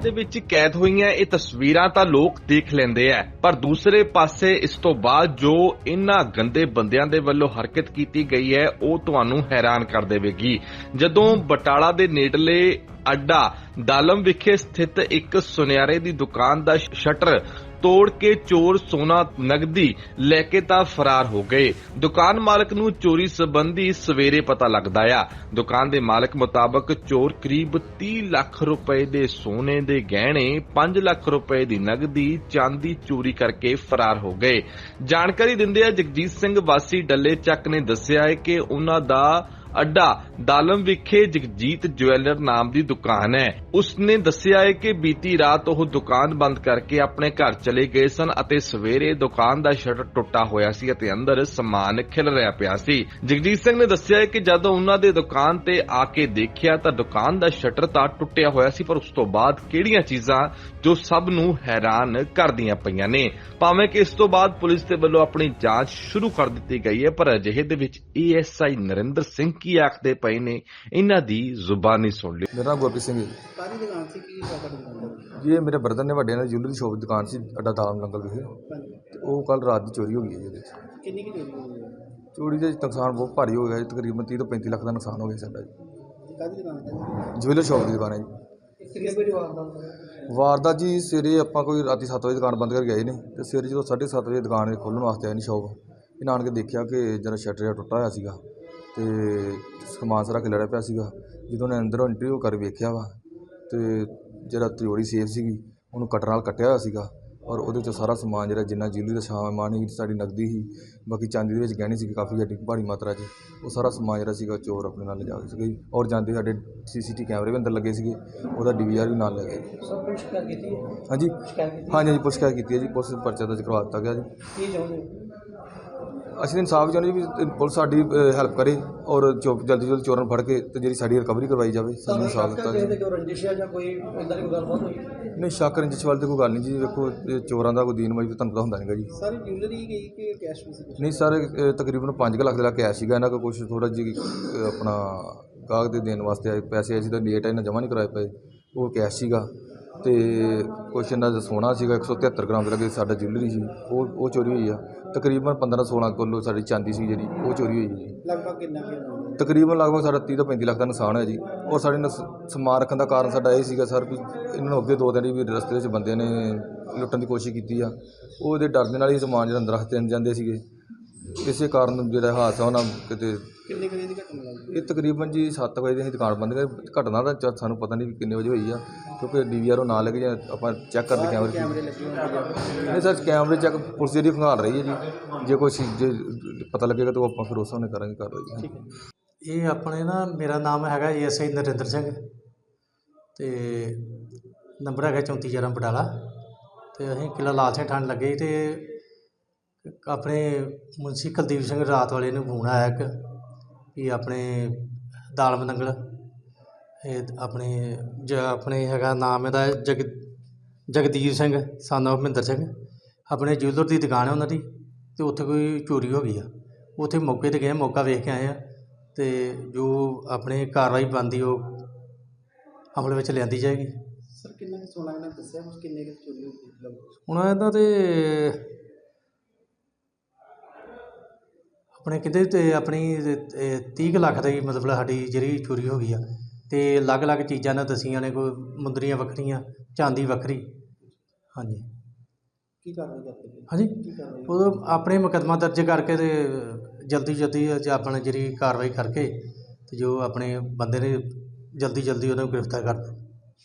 ਦੇ ਵਿੱਚ ਕੈਦ ਹੋਈਆਂ ਇਹ ਤਸਵੀਰਾਂ ਤਾਂ ਲੋਕ ਦੇਖ ਲੈਂਦੇ ਆ। ਪਰ ਦੂਸਰੇ ਪਾਸੇ ਇਸ ਤੋਂ ਬਾਅਦ ਜੋ ਇਨ੍ਹਾਂ ਗੰਦੇ ਬੰਦਿਆਂ ਦੇ ਵੱਲੋਂ ਹਰਕਤ ਕੀਤੀ ਗਈ ਹੈ, ਉਹ ਤੁਹਾਨੂੰ ਹੈਰਾਨ ਕਰ ਦੇਵੇਗੀ। ਜਦੋਂ ਬਟਾਲਾ ਦੇ ਨੇੜਲੇ ਅੱਡਾ ਦਾਲਮ ਵਿਖੇ ਸਥਿਤ ਇੱਕ ਸੁਨਿਆਰੇ ਦੀ ਦੁਕਾਨ ਦਾ ਸ਼ਟਰ ਤੋੜ ਕੇ ਚੋਰ ਸੋਨਾ ਨਗਦੀ ਲੈ ਕੇ ਤਾਂ ਫਰਾਰ ਹੋ ਗਏ। ਦੁਕਾਨ ਮਾਲਕ ਨੂੰ ਚੋਰੀ ਸੰਬੰਧੀ ਸਵੇਰੇ ਪਤਾ ਲੱਗਦਾ ਆ। ਦੁਕਾਨ ਦੇ ਮਾਲਕ ਮੁਤਾਬਕ ਚੋਰ ਕਰੀਬ 30 ਲੱਖ ਰੁਪਏ ਦੇ ਸੋਨੇ ਦੇ ਗਹਿਣੇ 5 ਲੱਖ ਰੁਪਏ ਦੀ ਨਗਦੀ, ਚਾਂਦੀ ਚੋਰੀ ਕਰਕੇ ਫਰਾਰ ਹੋ ਗਏ। ਜਾਣਕਾਰੀ ਦਿੰਦੇ ਆ ਜਗਜੀਤ ਸਿੰਘ ਵਾਸੀ ਡੱਲੇ ਚੱਕ ਨੇ ਦੱਸਿਆ ਹੈ ਕਿ ਉਹਨਾਂ ਦਾ ਅੱਡਾ ਦਾਲਮ ਵਿਖੇ ਜਗਜੀਤ ਜੁਐਲਰ ਨਾਮ ਦੀ ਦੁਕਾਨ ਹੈ। ਉਸਨੇ ਦੱਸਿਆ ਹੈ ਕਿ ਬੀਤੀ ਰਾਤ ਉਹ ਦੁਕਾਨ ਬੰਦ ਕਰਕੇ ਆਪਣੇ ਘਰ ਚਲੇ ਗਏ ਸਨ ਅਤੇ ਸਵੇਰੇ ਦੁਕਾਨ ਦਾ ਸ਼ਟਰ ਟੁੱਟਾ ਹੋਇਆ ਸੀ ਅਤੇ ਅੰਦਰ ਸਮਾਨ ਖਿਲ ਰਿਹਾ ਪਿਆ ਸੀ। ਜਗਜੀਤ ਸਿੰਘ ਨੇ ਦੱਸਿਆ ਹੈ ਕਿ ਜਦੋਂ ਉਹਨਾਂ ਦੇ ਦੁਕਾਨ ਤੇ ਆ ਕੇ ਦੇਖਿਆ ਤਾਂ ਦੁਕਾਨ ਦਾ ਸ਼ਟਰ ਤਾਂ ਟੁੱਟਿਆ ਹੋਇਆ ਸੀ, ਪਰ ਉਸ ਤੋਂ ਬਾਅਦ ਕਿਹੜੀਆਂ ਚੀਜ਼ਾਂ ਜੋ ਸਭ ਨੂੰ ਹੈਰਾਨ ਕਰਦੀਆਂ ਪਈਆਂ ਨੇ? ਭਾਵੇਂ ਕਿ ਇਸ ਤੋਂ ਬਾਅਦ ਪੁਲਿਸ ਦੇ ਵੱਲੋਂ ਆਪਣੀ ਜਾਂਚ ਸ਼ੁਰੂ ਕਰ ਦਿੱਤੀ ਗਈ ਹੈ, ਪਰ ਅਜਿਹੇ ਦੇ ਵਿੱਚ ਏਐਸਆਈ ਨਰਿੰਦਰ ਸਿੰਘ ਕੀ ਆਖਦੇ ਪਏ ਨੇ? ਇਹਨਾਂ ਦੀ ਜ਼ੁਬਾਨੀ ਸੁਣ ਲਈ। ਮੇਰਾ ਨਾਮ ਗੁਰਪ੍ਰੀਤ ਸਿੰਘ ਹੈ ਜੀ। ਕਾਹਦੀ ਦੁਕਾਨ ਸੀ? ਕੀ ਸਾਡਾ ਦੁਕਾਨ ਜੀ ਇਹ ਮੇਰੇ ਬ੍ਰਦਰ ਨੇ ਵੱਡੇ ਨੇ ਜੁਐਲਰੀ ਸ਼ੋਪ ਦੀ ਦੁਕਾਨ ਸੀ ਅੱਡਾ ਦਾਮ ਲੰਗਲ ਵਿਖੇ। ਤੇ ਉਹ ਕੱਲ ਰਾਤ ਦੀ ਚੋਰੀ ਹੋ ਗਈ ਹੈ ਇਹਦੇ 'ਚ ਕਿੰਨੀ ਕੀ ਚੋਰੀ ਹੋਈ ਹੈ? ਚੋਰੀ ਦੇ ਨੁਕਸਾਨ ਬਹੁਤ ਭਾਰੀ ਹੋ ਗਿਆ ਜੀ ਤਕਰੀਬਨ 30 ਤੋਂ 35 ਲੱਖ ਦਾ ਨੁਕਸਾਨ ਹੋ ਗਿਆ ਸਾਡਾ ਜੀ। ਕਾਹਦੀ ਦੁਕਾਨ ਹੈ ਜੁਐਲਰ ਸ਼ੋਪ ਦੀ ਦੁਕਾਨ ਹੈ ਜੀ। ਕਿੰਨੇ ਕੋਈ ਜਵਾਬ ਦਾ ਵਾਰਦਾਤ ਜੀ ਸਵੇਰੇ ਆਪਾਂ ਕੋਈ ਰਾਤੀ 7 ਵਜੇ ਦੁਕਾਨ ਬੰਦ ਕਰਕੇ ਗਏ ਨੇ ਤੇ ਸਵੇਰੇ ਜਦੋਂ 7:30 ਵਜੇ ਦੁਕਾਨ ਖੋਲ੍ਹਣ ਵਾਸਤੇ ਆਏ ਨੇ ਸ਼ੋਪ ਇਹਨਾਂ ਆਣ ਕੇ ਦੇਖਿਆ ਕਿ ਜਿਹੜਾ ਸ਼ਟਰ ਜਿਹਾ ਟੁੱਟਾ ਹੋਇਆ ਸੀਗਾ। ਤੇ ਸਮਾਨ ਸਾਰਾ ਖਿਲਰਿਆ ਪਿਆ ਸੀਗਾ। ਜਦੋਂ ਨੇ ਅੰਦਰੋਂ ਇੰਟਰਵਿਊ ਕਰ ਵੇਖਿਆ ਵਾ ਤੇ ਜਿਹੜਾ ਤਿਜੋਰੀ ਸੇਫ ਸੀਗੀ ਉਹਨੂੰ ਕਟਰ ਨਾਲ ਕੱਟਿਆ ਹੋਇਆ ਸੀਗਾ ਔਰ ਉਹਦੇ ਚੋਂ ਸਾਰਾ ਸਮਾਨ ਜਿਹੜਾ ਜਿੰਨਾ ਜਿਊਲਰੀ ਦਾ ਸਮਾਨ ਸੀ ਸਾਡੀ ਨਕਦੀ ਸੀ ਬਾਕੀ ਚਾਂਦੀ ਦੇ ਵਿੱਚ ਗਹਿਣੇ ਸੀ ਕਾਫੀ ਜ਼ਿਆਦਾ ਭਾਰੀ ਮਾਤਰਾ 'ਚ ਉਹ ਸਾਰਾ ਸਮਾਨ ਜਿਹੜਾ ਸੀਗਾ ਚੋਰ ਆਪਣੇ ਨਾਲ ਲਿਜਾ ਕੇ ਸੀਗਾ। ਜੀ ਔਰ ਜਾਂਦੇ ਸਾਡੇ ਸੀਸੀਟੀ ਕੈਮਰੇ ਵੀ ਅੰਦਰ ਲੱਗੇ ਸੀਗੇ ਉਹਦਾ ਡੀਵੀਆਰ ਵੀ ਨਾਲ ਲੈ ਗਏ। ਸਭ ਕੁਝ ਕਰ ਕੀਤੀ ਹੈ? ਹਾਂਜੀ। ਹਾਂਜੀ ਹਾਂਜੀ ਪੁਲਿਸ ਕੀਤੀ ਹੈ ਜੀ ਪੁਲਿਸ ਪਰਚਾ ਦਰਜ ਕਰਵਾ ਦਿੱਤਾ ਗਿਆ ਜੀ। ਕੀ ਚਾਹੁੰਦੇ ਹੋ? ਅਸੀਂ ਤਾਂ ਇਨਸਾਫ ਚਾਹੁੰਦੇ ਜੀ ਵੀ ਪੁਲਿਸ ਸਾਡੀ ਹੈਲਪ ਕਰੇ ਔਰ ਚੋ ਜਲਦੀ ਜਲਦੀ ਚੋਰਾਂ ਨੂੰ ਫੜ ਕੇ ਤੇ ਜਿਹੜੀ ਸਾਡੀ ਰਿਕਵਰੀ ਕਰਵਾਈ ਜਾਵੇ ਸਾਨੂੰ ਇਨਸਾਫ ਦਿੱਤਾ ਜਾਵੇ ਦੇ ਕੋਈ ਰੰਜਿਸ਼ ਹੈ ਜਾਂ ਕੋਈ ਇਦਾਂ ਦੀ ਕੋਈ ਗੱਲਬਾਤ ਹੋਈ? ਨਹੀਂ ਸ਼ੱਕ ਰੰਜਿਸ਼ ਵਾਲੀ ਤੇ ਕੋਈ ਗੱਲ ਨਹੀਂ ਜੀ ਵੇਖੋ ਇਹ ਚੋਰਾਂ ਦਾ ਕੋਈ ਦੀਨ ਮਜਬੂਰ ਤੁਹਾਨੂੰ ਪਤਾ ਹੁੰਦਾ ਨਹੀਂਗਾ ਜੀ। ਸਾਰੀ ਜੁਐਲਰੀ ਗਈ ਕਿ ਕੈਸ਼ ਵੀ ਸੀ ਕੁਛ? ਨਹੀਂ ਸਰ ਅਹ ਤਕਰੀਬਨ 5 ਲੱਖ ਦਾ ਕੈਸ਼ ਸੀਗਾ ਇਹਨਾਂ ਕੋਲ ਕੁਝ ਥੋੜਾ ਅਹ ਆਪਣਾ ਗਾਹਕ ਦੇ ਦੇਣ ਵਾਸਤੇ ਆਏ ਪੈਸੇ ਆਏ ਸੀ ਤਾਂ ਲੇਟ ਇਹਨਾਂ ਜਮ੍ਹਾਂ ਨਹੀਂ ਕਰਾਏ ਪਏ ਉਹ ਕੈਸ਼ ਸੀਗਾ। ਤੇ ਕੁਛ ਇਹਨਾਂ ਦਾ ਸੋਨਾ ਸੀਗਾ 173 ਗ੍ਰਾਮ ਦੇ ਲੱਗੇ ਸਾਡਾ ਜੁਐਲਰੀ ਸੀ ਉਹ ਉਹ ਚੋਰੀ ਹੋਈ ਆ। ਤਕਰੀਬਨ 15 16 ਕਿਲੋ ਸਾਡੀ ਚਾਂਦੀ ਸੀ ਜਿਹੜੀ ਉਹ ਚੋਰੀ ਹੋਈ ਜੀ। ਲਗਭਗ ਕਿੰਨਾ ਕੀ ਤਕਰੀਬਨ ਲਗਭਗ ਸਾਡਾ 30 ਤੋਂ 35 ਲੱਖ ਦਾ ਨੁਕਸਾਨ ਹੋਇਆ ਜੀ। ਔਰ ਸਾਡੇ ਨਸ- ਸਮਾਨ ਰੱਖਣ ਦਾ ਕਾਰਨ ਸਾਡਾ ਇਹ ਸੀਗਾ ਸਰ ਵੀ ਇਹਨਾਂ ਨੂੰ ਅੱਗੇ ਦੋ ਦਿਨ ਵੀ ਰਸਤੇ ਵਿੱਚ ਬੰਦਿਆਂ ਨੇ ਲੁੱਟਣ ਦੀ ਕੋਸ਼ਿਸ਼ ਕੀਤੀ ਆ। ਉਹਦੇ ਡਰ ਦੇ ਨਾਲ ਹੀ ਸਮਾਨ ਜਿਹੜਾ ਅੰਦਰ ਰੱਖਦੇ ਜਾਂਦੇ ਸੀਗੇ। ਇਸੇ ਕਾਰਨ ਜਿਹੜਾ ਹਾਦਸਾ ਉਹਨਾਂ ਕਿਤੇ ਕਿੰਨੇ ਕੁ ਵਜੇ ਦੀ ਘਟਨਾ ਲੱਗਦੀ ਇਹ ਤਕਰੀਬਨ ਜੀ 7 ਵਜੇ ਦੀ ਅਸੀਂ ਦੁਕਾਨ ਬੰਦ ਕਰ। ਘਟਨਾ ਦਾ ਚ- ਸਾਨੂੰ ਪਤਾ ਨਹੀਂ ਵੀ ਕਿੰਨੇ ਵਜੇ ਹੋਈ ਆ ਕਿਉਂਕਿ ਡੀਵੀਆਰ ਉਹ ਨਾਲ ਲੈ ਕੇ ਜਾਂ ਆਪਾਂ ਚੈੱਕ ਕਰਦੇ ਕੈਮਰੇ ਕੈਮਰੇ ਲੱਗੇ ਹੋਣਗੇ ਨਹੀਂ ਸਰ ਕੈਮਰੇ ਚੈੱਕ ਪੁਲਿਸ ਜਿਹੜੀ ਖੰਗਾਲ ਰਹੀ ਹੈ ਜੀ ਜੇ ਕੋਈ ਜੇ ਪਤਾ ਲੱਗੇਗਾ ਤਾਂ ਉਹ ਆਪਾਂ ਫਿਰ ਉਸ ਹਿਸਾਬ ਨਾਲ ਕਰਾਂਗੇ ਕਾਰਵਾਈ। ਜੀ। ਇਹ ਆਪਣੇ ਨਾ ਮੇਰਾ ਨਾਮ ਹੈਗਾ ਐਸਆਈ ਨਰਿੰਦਰ ਸਿੰਘ ਤੇ ਨੰਬਰ ਹੈਗਾ 3411 ਬਟਾਲਾ ਤੇ ਅਸੀਂ ਕਿਲਾ ਲਾਲ ਸਿੰਘ ਠੰਡ ਲੱਗੇ ਸੀ ਤੇ ਆਪਣੇ ਮੁਨਸੀ ਕੁਲਦੀਪ ਸਿੰਘ ਰਾਤ ਵਾਲੇ ਨੂੰ ਫੋਨ ਆਇਆ ਇੱਕ ਵੀ ਆਪਣੇ ਦਾਲਮ ਨੰਗਲ ਇਹ ਆਪਣੇ ਜ ਆਪਣੇ ਹੈਗਾ ਨਾਮ ਇਹਦਾ ਜਗ ਜਗਦੀਪ ਸਿੰਘ of ਮਹਿੰਦਰ ਸਿੰਘ ਆਪਣੇ ਜੁਐਲਰ ਦੀ ਦੁਕਾਨ ਹੈ ਉਹਨਾਂ ਦੀ ਤੇ ਉੱਥੇ ਕੋਈ ਚੋਰੀ ਹੋ ਗਈ ਆ। ਉੱਥੇ ਮੌਕੇ ਤੇ ਗਏ ਮੌਕਾ ਵੇਖ ਕੇ ਆਏ ਆ ਤੇ ਜੋ ਆਪਣੇ ਕਾਰਵਾਈ ਬਣਦੀ ਉਹ ਅਮਲ ਵਿੱਚ ਲਿਆਂਦੀ ਜਾਏਗੀ। ਸਰ ਕਿੰਨਾ ਕੁ ਸੋਨਾ ਇਹਨਾਂ ਦੱਸਿਆ ਕੁਛ? ਕਿੰਨੇ ਕੁ ਚੋਰੀ ਸੀ ਲਗਭਗ ਹੁਣ ਇਹਨਾਂ ਤੇ ਆਪਣੇ ਕਿਤੇ ਤੇ ਆਪਣੀ 30 ਲੱਖ ਦੀ ਮਤਲਬ ਸਾਡੀ ਜਿਹੜੀ ਚੋਰੀ ਹੋ ਗਈ ਆ ਤੇ ਅਲੱਗ-ਅਲੱਗ ਚੀਜ਼ਾਂ ਨੇ ਦਸੀਆਂ ਨੇ ਕੋਈ ਮੁੰਦਰੀਆਂ ਵੱਖਰੀਆਂ ਚਾਂਦੀ ਵੱਖਰੀ। ਹਾਂਜੀ। ਕੀ ਕਾਰਵਾਈ ਕਰਦੇ? ਹਾਂਜੀ। ਕੀ ਉਹ ਆਪਣੇ ਮੁਕੱਦਮਾ ਦਰਜ ਕਰਕੇ ਤੇ ਜਲਦੀ ਜਲਦੀ ਅੱਜ ਆਪਣਾ ਜਿਹੜੀ ਕਾਰਵਾਈ ਕਰਕੇ ਤੇ ਜੋ ਆਪਣੇ ਬੰਦੇ ਨੇ ਜਲਦੀ ਜਲਦੀ ਉਹਨੂੰ ਗ੍ਰਿਫਤਾਰ ਕਰ